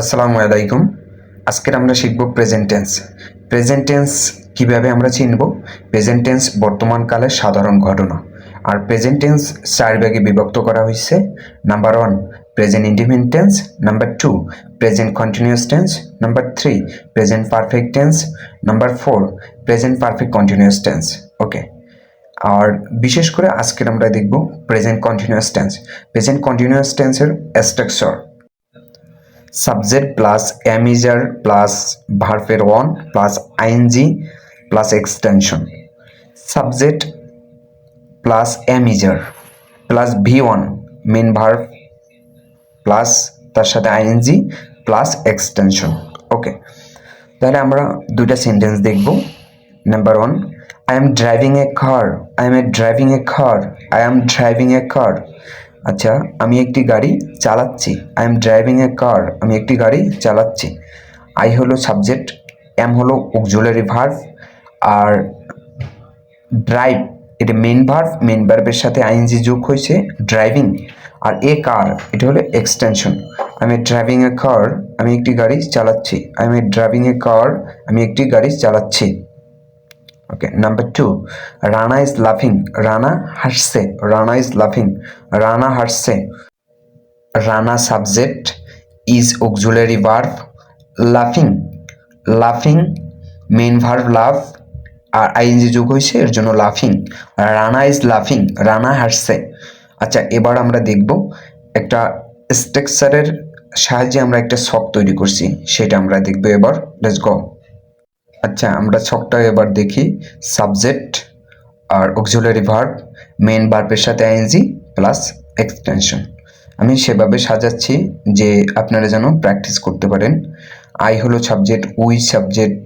আসসালামু আলাইকুম। আজকের আমরা শিখব প্রেজেন্ট টেন্স প্রেজেন্ট টেন্স কীভাবে আমরা চিনব? প্রেজেন্ট টেন্স বর্তমানকালের সাধারণ ঘটনা। আর প্রেজেন্ট টেন্স চার ভাগে বিভক্ত করা হয়েছে number one present independent tense number two present continuous tense number three present perfect tense number four present perfect continuous tense okay আর বিশেষ করে আজকের আমরা দেখব present continuous tense present continuous টেন্সের structure subject plus am is are plus ভার্ফের one plus ING plus extension. Subject plus am is are plus V one main verb plus তার সাথে ING plus extension. ওকে, তাহলে আমরা দুইটা sentence দেখব। Number one I am driving a car I am a driving a car I am driving a car আচ্ছা আমি একটি গাড়ি চালাচ্ছি। I am driving a car আমি একটি গাড়ি চালাচ্ছি। আই হলো সাবজেক্ট এম হলো অক্সুলারি ভার্ভ আর ড্রাইভ এটা মেন ভার্ভ মেন ভার্ভের সাথে আইএনজি যোগ হয়েছে ড্রাইভিং আর এ কার এটা হলো এক্সটেনশন আমি ড্রাইভিং এ কার আমি একটি গাড়ি চালাচ্ছি। আই আমি ড্রাইভিং এ কার আমি একটি গাড়ি চালাচ্ছি। Okay number two Rana is লাফিং রানা হাসছে রানা ইজ লাফিং রানা হাসছে Rana subject is auxiliary verb লাফিং লাফিং মেন ভার্ভ লাভ আর আইএনজি যোগ হয়েছে, এর জন্য লাফিং রানা ইজ লাফিং রানা হাসছে আচ্ছা এবার আমরা দেখব একটা স্ট্রাকচারের সাহায্যে আমরা একটা শখ তৈরি করছি, সেটা আমরা দেখব এবার। লেটস গো আচ্ছা আমরা ছকটা এবার দেখি। সাবজেক্ট আর অক্সিলারি ভার্ব মেন ভার্বের সাথে আইএনজি প্লাস এক্সটেনশন আমি সেভাবে সাজাচ্ছি যে আপনারা যেন প্র্যাকটিস করতে পারেন। আই হলো subject we subject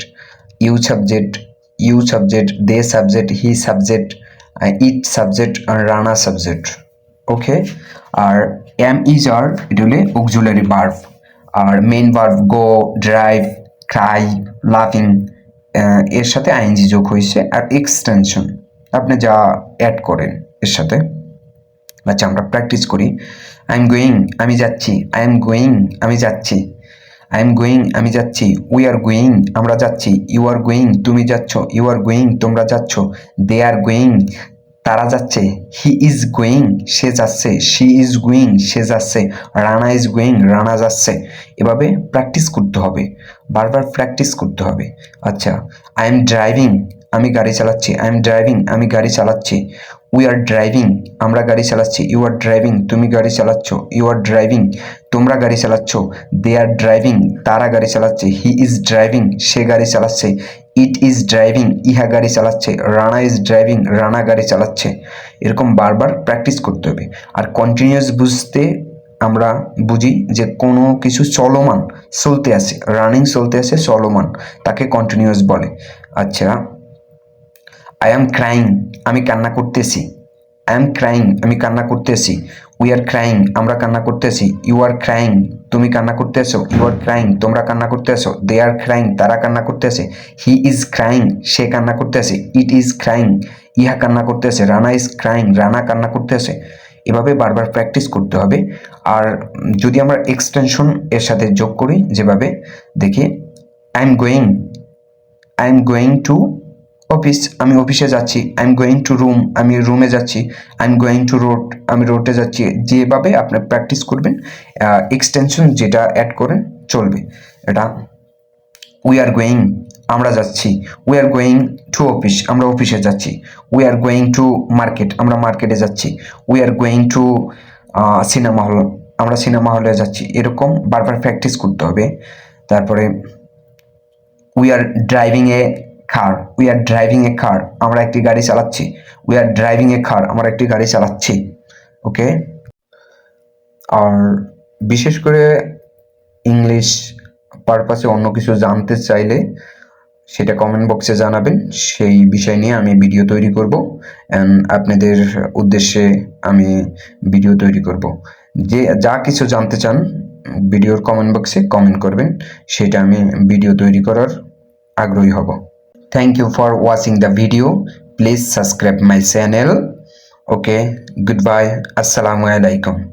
you subject you subject they subject he subject it subject R Rana subject okay আর এম ইজ আর এটা হলে অক্সিলারি ভার্ভ আর main verb go drive cry loving এর সাথে আইএনজি যোগ হয়েছে আর এক্সটেনশন আপনি যা অ্যাড করেন এর সাথে। আচ্ছা আমরা প্র্যাকটিস করি। আই এম গোয়িং আমি যাচ্ছি। আই এম গোয়িং আমি যাচ্ছি। আই এম গোয়িং আমি যাচ্ছি। উই আর গোয়িং আমরা যাচ্ছি। ইউ আর গোয়িং তুমি যাচ্ছ। ইউ আর গোয়িং তোমরা যাচ্ছ। দে আর গোয়িং তারা যাচ্ছে হি ইজ গোয়িং সে যাচ্ছে শি ইজ গোয়িং সে যাচ্ছে, রানা ইজ গোয়িং রানা যাচ্ছে। এভাবে প্র্যাকটিস করতে হবে, বারবার প্র্যাকটিস করতে হবে। আচ্ছা আই এম ড্রাইভিং আমি গাড়ি চালাচ্ছি আই এম ড্রাইভিং আমি গাড়ি চালাচ্ছি। উই আর ড্রাইভিং আমরা গাড়ি চালাচ্ছি। ইউ আর ড্রাইভিং তুমি গাড়ি চালাচ্ছ। ইউ আর ড্রাইভিং তোমরা গাড়ি চালাচ্ছ। দে আর ড্রাইভিং তারা গাড়ি চালাচ্ছে। হি ইজ ড্রাইভিং সে গাড়ি চালাচ্ছে। ইট ইজ ড্রাইভিং, ইহা গাড়ি চালাচ্ছে, রানা ইজ ড্রাইভিং, রানা গাড়ি চালাচ্ছে। এরকম বারবার প্র্যাকটিস করতে হবে। আর কন্টিনিউস বুঝতে আমরা বুঝি যে কোনো কিছু চলমান চলতে আসে রানিং চলতে আসে, চলমান, তাকে কন্টিনিউয়াস বলে। আচ্ছা আই এম ক্রাইং আমি কান্না করতেছি। আই এম ক্রাইং আমি কান্না করতেছি। উই আর ক্রাইং আমরা কান্না করতেছি। ইউ আর ক্রাইং তুমি কান্না করতেছো। ইউ আর ক্রাইং তোমরা কান্না করতেছো। দে আর ক্রাইং তারা কান্না করতেছে। হি ইজ ক্রাইং সে কান্না করতেছে। ইট ইজ ক্রাইং ইহা কান্না করতেছে। রানা ইজ ক্রাইং রানা কান্না করতেছে। এভাবে বারবার প্র্যাকটিস করতে হবে। আর যদি আমরা এক্সটেনশন এর সাথে যোগ করি, যেভাবে, দেখি I am going I am going to office, আমি অফিসে যাচ্ছি। I am going to room আমি রুমে যাচ্ছি। I am going to road আমি রোডে যাচ্ছি। যেভাবে আপনি প্র্যাকটিস করবেন এক্সটেনশন যেটা অ্যাড করেন, চলবে। এটা উই আর গোয়িং আমরা যাচ্ছি। We are going to office আমরা অফিসে যাচ্ছি। We are going to market আমরা মার্কেটে যাচ্ছি। We are going to cinema hall আমরা সিনেমা হলে যাচ্ছি। এরকম বারবার প্র্যাকটিস করতে হবে। তারপরে we are driving a car we are driving a car আমরা একটি গাড়ি চালাচ্ছি। We are driving a car আমরা একটি গাড়ি চালাচ্ছি। ওকে আর বিশেষ করে ইংলিশ পারপাসে অন্য কিছু জানতে চাইলে সেটা কমেন্ট বক্সে জানাবেন। সেই বিষয় নিয়ে আমি ভিডিও তৈরি করব। অ্যান্ড আপনাদের উদ্দেশ্যে আমি ভিডিও তৈরি করব। যে, যা কিছু জানতে চান ভিডিওর কমেন্ট বক্সে কমেন্ট করবেন। সেটা আমি ভিডিও তৈরি করার আগ্রহী হব। Thank you for watching the video. Please subscribe my channel. Okay, goodbye. Assalamu alaikum.